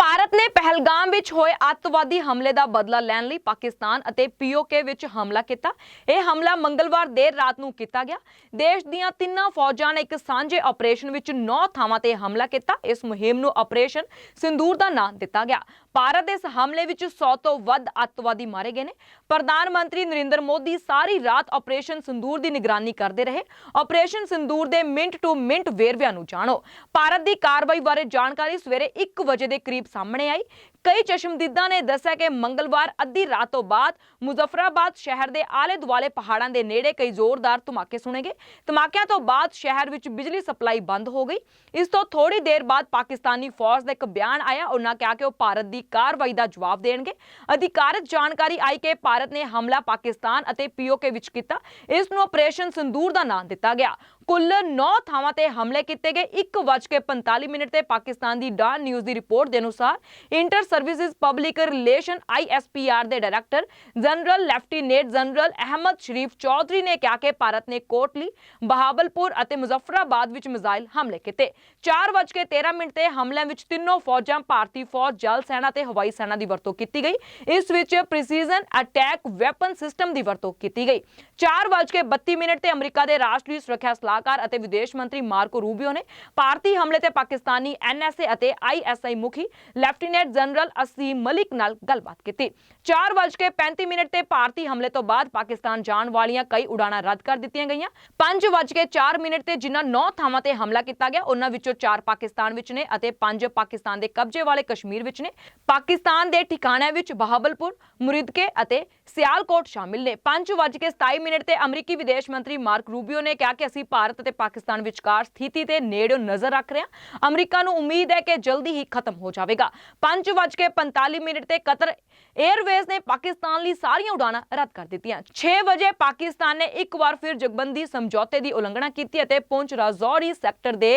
para Bharat ਨੇ ਪਹਿਲਗਾਮ ਵਿੱਚ ਹੋਏ ਅੱਤਵਾਦੀ ਹਮਲੇ ਦਾ ਬਦਲਾ ਲੈਣ ਲਈ ਪਾਕਿਸਤਾਨ ਅਤੇ ਪੀਓਕੇ ਵਿੱਚ ਹਮਲਾ ਕੀਤਾ। ਇਹ ਹਮਲਾ ਮੰਗਲਵਾਰ ਦੇਰ ਰਾਤ ਨੂੰ ਕੀਤਾ ਗਿਆ। ਦੇਸ਼ ਦੀਆਂ ਤਿੰਨਾਂ ਫੌਜਾਂ ਨੇ ਇੱਕ ਸਾਂਝੇ ਆਪਰੇਸ਼ਨ ਵਿੱਚ 9 ਥਾਵਾਂ ਤੇ ਹਮਲਾ ਕੀਤਾ। ਇਸ ਮੁਹਿੰਮ ਨੂੰ ਆਪਰੇਸ਼ਨ ਸਿੰਦੂਰ ਦਾ ਨਾਮ ਦਿੱਤਾ ਗਿਆ। ਭਾਰਤ ਇਸ ਹਮਲੇ ਵਿੱਚ 100 ਤੋਂ ਵੱਧ ਅੱਤਵਾਦੀ ਮਾਰੇ ਗਏ ਨੇ। ਪ੍ਰਧਾਨ ਮੰਤਰੀ ਨਰਿੰਦਰ ਮੋਦੀ ਸਾਰੀ ਰਾਤ ਆਪਰੇਸ਼ਨ ਸਿੰਦੂਰ ਦੀ ਨਿਗਰਾਨੀ ਕਰਦੇ ਰਹੇ। ਆਪਰੇਸ਼ਨ ਸਿੰਦੂਰ ਦੇ ਮਿੰਟ ਟੂ ਮਿੰਟ ਵੇਰਵਿਆਂ ਨੂੰ ਜਾਣੋ। ਭਾਰਤ ਦੀ ਕਾਰਵਾਈ ਬਾਰੇ ਜਾਣਕਾਰੀ ਸਵੇਰੇ 1 ਵਜੇ ਦੇ ਕਰੀਬ ਸਾਹਮਣੇ ਆਈ ਕਈ ਚਸ਼ਮਦੀਦਾਂ ਨੇ ਦੱਸਿਆ ਕਿ ਮੰਗਲਵਾਰ ਅੱਧੀ ਰਾਤ ਤੋਂ ਬਾਅਦ ਮੁਜ਼ਫਰਾਬਾਦ ਸ਼ਹਿਰ ਦੇ ਆਲੇ ਦੁਆਲੇ ਪਹਾੜਾਂ ਦੇ ਨੇੜੇ ਕਈ ਜ਼ੋਰਦਾਰ ਧਮਾਕੇ ਸੁਣੇ ਗਏ ਧਮਾਕਿਆਂ ਤੋਂ ਬਾਅਦ ਸ਼ਹਿਰ ਵਿੱਚ ਬਿਜਲੀ ਸਪਲਾਈ ਬੰਦ ਹੋ ਗਈ। ਇਸ ਤੋਂ ਥੋੜੀ ਦੇਰ ਬਾਅਦ ਪਾਕਿਸਤਾਨੀ ਫੌਜ ਦਾ ਇੱਕ ਬਿਆਨ ਆਇਆ। ਉਹਨਾਂ ਕਿਹਾ ਕਿ ਉਹ ਭਾਰਤ ਦੀ ਕਾਰਵਾਈ ਦਾ ਜਵਾਬ ਦੇਣਗੇ। ਅਧਿਕਾਰਤ ਜਾਣਕਾਰੀ ਆਈ ਕਿ ਭਾਰਤ ਨੇ ਹਮਲਾ ਪਾਕਿਸਤਾਨ ਅਤੇ ਪੀਓਕੇ ਵਿੱਚ ਕੀਤਾ। ਇਸ ਨੂੰ ਆਪਰੇਸ਼ਨ ਸਿੰਦੂਰ ਦਾ ਨਾਮ ਦਿੱਤਾ ਗਿਆ। ਕੁੱਲ 9 ਥਾਵਾਂ ਤੇ ਹਮਲੇ ਕੀਤੇ ਗਏ। 1:45 ਮਿੰਟ ਤੇ ਪਾਕਿਸਤਾਨ ਦੀ ਡਾਨ ਨਿਊਜ਼ ਦੀ ਰਿਪੋਰਟ ਦੇ ਅਨੁਸਾਰ inter services public relation ISPR ਦੇ director general lieutenant general Ahmed Sharif Chaudhry ਨੇ ਕਿਹਾ ਕਿ ਭਾਰਤ ਨੇ ਕੋਟਲੀ ਬਹਾਵਲਪੁਰ ਅਤੇ ਮੁਜ਼ੱਫਰਾਬਾਦ ਵਿੱਚ ਮਿਜ਼ਾਈਲ ਹਮਲੇ ਕੀਤੇ। 4:13 ਮਿੰਟ ਤੇ ਹਮਲਿਆਂ ਵਿੱਚ ਤਿੰਨੋਂ ਫੌਜਾਂ ਭਾਰਤੀ ਫੌਜ, ਜਲ ਸੈਨਾ ਤੇ ਹਵਾਈ ਸੈਨਾ ਦੀ ਵਰਤੋਂ ਕੀਤੀ ਗਈ। ਇਸ ਵਿੱਚ ਪ੍ਰੀਸੀਜ਼ਨ ਅਟੈਕ ਵੈਪਨ ਸਿਸਟਮ ਦੀ ਵਰਤੋਂ ਕੀਤੀ ਗਈ। 4:32 ਮਿੰਟ ਤੇ ਅਮਰੀਕਾ ਦੇ ਰਾਸ਼ਟਰੀ ਸੁਰੱਖਿਆ ਸਲਾਹਕਾਰ ਅਤੇ ਵਿਦੇਸ਼ ਮੰਤਰੀ ਮਾਰਕੋ ਰੂਬੀਓ ਨੇ ਭਾਰਤੀ ਹਮਲੇ ਤੇ ਪਾਕਿਸਤਾਨੀ ਐਨਐਸਏ ਅਤੇ ਆਈਐਸਆਈ ਮੁਖੀ ਲੈਫਟੀਨੈਂਟ ਜਨਰਲ ਅਸੀਮ ਮਲਿਕ ਨਾਲ ਗੱਲਬਾਤ ਕੀਤੀ। 4:35 ਮਿੰਟ ਤੇ ਭਾਰਤੀ ਹਮਲੇ ਤੋਂ ਬਾਅਦ ਪਾਕਿਸਤਾਨ ਜਾਣ ਵਾਲੀਆਂ ਕਈ ਉਡਾਣਾਂ ਰੱਦ ਕਰ ਦਿੱਤੀਆਂ ਗਈਆਂ। 5:04 ਮਿੰਟ ਤੇ ਜਿਨ੍ਹਾਂ 9 ਥਾਵਾਂ ਤੇ ਹਮਲਾ ਕੀਤਾ ਗਿਆ, ਉਹਨਾਂ ਵਿੱਚੋਂ 4 ਪਾਕਿਸਤਾਨ ਵਿੱਚ ਨੇ ਅਤੇ 5 ਪਾਕਿਸਤਾਨ ਦੇ ਕਬਜ਼ੇ ਵਾਲੇ ਕਸ਼ਮੀਰ ਵਿੱਚ ਨੇ। ਪਾਕਿਸਤਾਨ ਦੇ ਠਿਕਾਣਿਆਂ ਵਿੱਚ ਬਹਾਵਲਪੁਰ ਮੁਰਿਦਕੇ ਅਤੇ ਸਿਆਲਕੋਟ ਸ਼ਾਮਿਲ ਨੇ। 5:27 ਮਿੰਟ ਤੇ ਅਮਰੀਕੀ ਵਿਦੇਸ਼ ਮੰਤਰੀ ਮਾਰਕ ਰੂਬੀਓ ਨੇ ਕਿਹਾ ਕਿ ਅਸੀਂ ਭਾਰਤ ਅਤੇ ਪਾਕਿਸਤਾਨ ਵਿਚਕਾਰ ਸਥਿਤੀ ਤੇ ਨੇੜਿਓਂ ਨਜ਼ਰ ਰੱਖ ਰਹੇ ਹਾਂ। ਅਮਰੀਕਾ ਨੂੰ ਉਮੀਦ ਹੈ ਕਿ ਜਲਦੀ ਹੀ ਖਤਮ ਹੋ ਜਾਵੇਗਾ। 5:45 ਮਿੰਟ ਤੇ ਕਤਰ 에ਅਰਵੇਜ਼ ਨੇ ਪਾਕਿਸਤਾਨ ਲਈ ਸਾਰੀਆਂ ਉਡਾਣਾਂ ਰੱਦ ਕਰ ਦਿੱਤੀਆਂ। 6 ਵਜੇ ਪਾਕਿਸਤਾਨ ਨੇ ਇੱਕ ਵਾਰ ਫਿਰ ਜਗਬੰਦੀ ਸਮਝੌਤੇ ਦੀ ਉਲੰਘਣਾ ਕੀਤੀ ਅਤੇ ਪੁੰਛ ਰਾਜੌਰੀ ਸੈਕਟਰ ਦੇ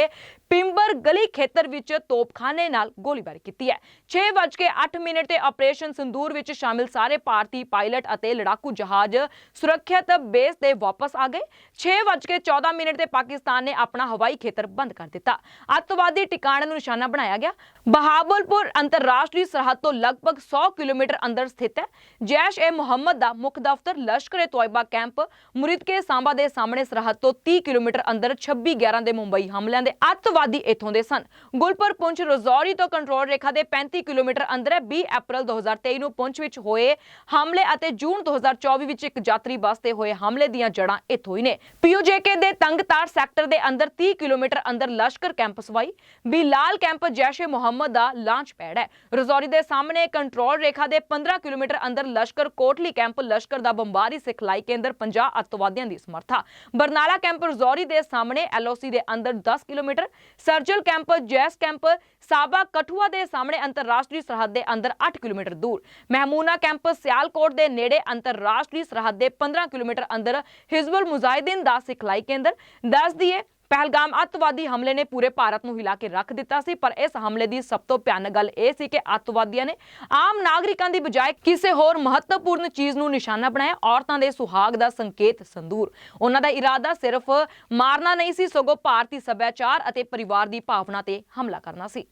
ਪਿੰਬਰ ਗਲੀ ਖੇਤਰ ਵਿੱਚ ਤੋਪਖਾਨੇ ਨਾਲ ਗੋਲੀਬਾਰੀ ਕੀਤੀ ਹੈ। 6:08 ਮਿੰਟ ਤੇ ਆਪਰੇਸ਼ਨ ਸੰਦੂਰ ਵਿੱਚ ਸ਼ਾਮਿਲ ਸਾਰੇ ਭਾਰਤੀ ਪਾਇਲਟ ਅਤੇ ਲੜਾਕੂ ਜਹਾਜ਼ ਸੁਰੱਖਿਅਤ ਬੇਸ ਤੇ ਵਾਪਸ ਆ ਗਏ। 6:14 ਮਿੰਟ ਤੇ ਪਾਕਿਸਤਾਨ ਨੇ ਆਪਣਾ ਹਵਾਈ ਖੇਤਰ ਬੰਦ ਕਰ ਦਿੱਤਾ। ਅੱਤਵਾਦੀ ਟਿਕਾਣੇ ਨੂੰ ਨਿਸ਼ਾਨਾ ਬਣਾਇਆ ਗਿਆ। ਬਹਾਵਲਪੁਰ ਅੰਤਰਰਾਸ਼ਟਰੀ ਸਰਹੱਦ ਤੋਂ ਲਗਭਗ 100 ਕਿਲੋਮੀਟਰ ਅੰਦਰ ਸਥਿਤ ਹੈ। ਜੈਸ਼ ਏ ਮੁਹੰਮਦ ਦਾ ਮੁੱਖ ਦਫ਼ਤਰ ਲਸ਼ਕਰ ਏ ਤੋਇਬਾ ਕੈਂਪ ਮੁਰਿਦਕੇ ਸਾਂਬਾ ਦੇ ਸਾਹਮਣੇ ਸਰਹੱਦ ਤੋਂ 30 ਕਿਲੋਮੀਟਰ ਅੰਦਰ 26 11 ਦੇ ਮੁੰਬਈ ਹਮਲਿਆਂ ਦੇ ਅੱਤਵਾਦੀ ਇੱਥੋਂ ਦੇ ਸਨ। ਗੁਲਪੁਰ ਪੁੰਛ ਰਜ਼ੌਰੀ ਤੋਂ ਕੰਟਰੋਲ ਰੇਖਾ ਦੇ 35 ਕਿਲੋਮੀਟਰ ਅੰਦਰ ਹੈ। 20 ਅਪ੍ਰੈਲ 2023 ਨੂੰ ਪੁੰਛ ਵਿੱਚ ਹੋਏ ਹਮਲੇ ਅਤੇ ਜੂਨ 2024 ਵਿੱਚ ਇੱਕ ਯਾਤਰੀ ਬੱਸ ਤੇ ਹੋਏ ਹਮਲੇ ਦੀਆਂ ਜੜ੍ਹਾਂ ਇੱਥੋਂ ਹੀ ਨੇ। ਪੀਓਜੇਕੇ ਦੇ ਤੰਗਤਾਰ ਸੈਕਟਰ ਦੇ ਅੰਦਰ 30 ਕਿਲੋਮੀਟਰ ਅੰਦਰ ਲਸ਼ਕਰ ਕੈਂਪ ਸਵਾਈ। ਬਿਲਾਲ ਕੈਂਪ ਜੈਸ਼ੇ ਮੁਹੰਮਦ ਦਾ ਲਾਂਚ ਪੈਡ ਹੈ। ਰਜ਼ੌਰੀ ਦੇ ਸਾਹਮਣੇ ਕੰਟਰੋਲ ਰੇਖਾ ਦੇ 15 ਕਿਲੋਮੀਟਰ ਅੰਦਰ ਲਸ਼ਕਰ ਕੋਟਲੀ ਕੈਂਪ, ਲਸ਼ਕਰ ਦਾ ਬੰਬਾਰੀ ਸਿਖਲਾਈ ਕੇਂਦਰ 50 ਅੱਤਵਾਦੀਆਂ ਦੀ ਸਮਰੱਥਾ। ਬਰਨਾਲਾ ਕੈਂਪ ਰਜ਼ੌਰੀ ਦੇ ਸਾਹਮਣੇ ਐਲਓਸੀ ਦੇ ਅੰਦਰ 10 kilometre, Sarjal camp, Jaish camp, Samba Kathua ਦੇ ਸਾਹਮਣੇ ਅੰਤਰਰਾਸ਼ਟਰੀ ਸਰਹੱਦ ਦੇ ਅੰਦਰ 8 ਕਿਲੋਮੀਟਰ ਦੂਰ। ਮਹਿਮੂਨਾ ਕੈਂਪ ਸਿਆਲਕੋਟ ਦੇ ਨੇੜੇ ਅੰਤਰਰਾਸ਼ਟਰੀ ਸਰਹੱਦ ਦੇ 15 ਕਿਲੋਮੀਟਰ ਅੰਦਰ ਹਿਜ਼ਬੁਲ ਮੁਜਾਹਿਦੀਨ ਦਾ ਸਿਖਲਾਈ ਕੇਂਦਰ। ਦੱਸ ਦਈਏ ਪਹਿਲਗਾਮ ਅੱਤਵਾਦੀ ਹਮਲੇ ਨੇ ਪੂਰੇ ਭਾਰਤ ਨੂੰ ਹਿਲਾ ਕੇ ਰੱਖ ਦਿੱਤਾ ਸੀ, ਪਰ ਇਸ ਹਮਲੇ ਦੀ ਸਭ ਤੋਂ ਭਿਆਨਕ ਗੱਲ ਇਹ ਸੀ ਕਿ ਅੱਤਵਾਦੀਆਂ ਨੇ ਆਮ ਨਾਗਰਿਕਾਂ ਦੀ ਬਜਾਏ ਕਿਸੇ ਹੋਰ ਮਹੱਤਵਪੂਰਨ ਚੀਜ਼ ਨੂੰ ਨਿਸ਼ਾਨਾ ਬਣਾਇਆ। ਔਰਤਾਂ ਦੇ ਸੁਹਾਗ ਦਾ ਸੰਕੇਤ ਸੰਦੂਰ। ਉਹਨਾਂ ਦਾ ਇਰਾਦਾ ਸਿਰਫ ਮਾਰਨਾ ਨਹੀਂ ਸੀ, ਸਗੋਂ ਭਾਰਤੀ ਸੱਭਿਆਚਾਰ ਅਤੇ ਪਰਿਵਾਰ ਦੀ ਭਾਵਨਾ ਤੇ ਹਮਲਾ ਕਰਨਾ ਸੀ।